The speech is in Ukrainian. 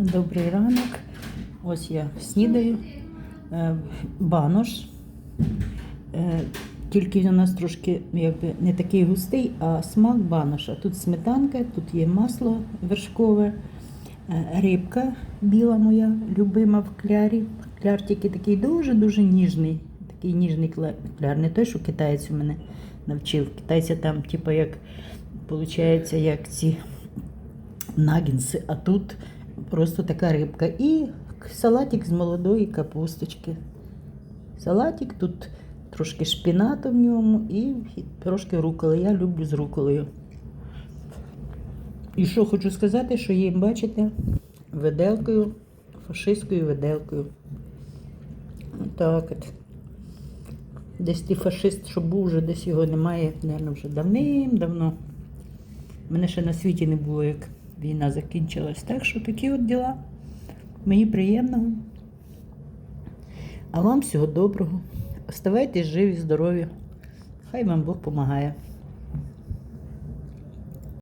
Добрий ранок. Ось я снідаю. Е, Банош. Е, Тільки у нас трошки якби, не такий густий, а смак баноша. Тут сметанка, тут є масло вершкове, е, рибка біла моя, любима в клярі. Кляр тільки такий дуже-дуже ніжний. Такий ніжний кляр. Не той, що китаєць у мене навчив. Китайця там, типу, як виходить, як ці нагінси, а тут просто така рибка. І салатик з молодої капусточки. Салатик, тут трошки шпінату в ньому і трошки руколи. Я люблю з руколою. І що хочу сказати, що їм, бачите, виделкою, фашистською виделкою. Отак от. Десь ті фашист, що був, вже десь його немає, мабуть, вже давним-давно. Мене ще на світі не було, як війна закінчилась. Так що такі от діла. Мені приємного. А вам всього доброго. Оставайтесь живі, здорові. Хай вам Бог допомагає.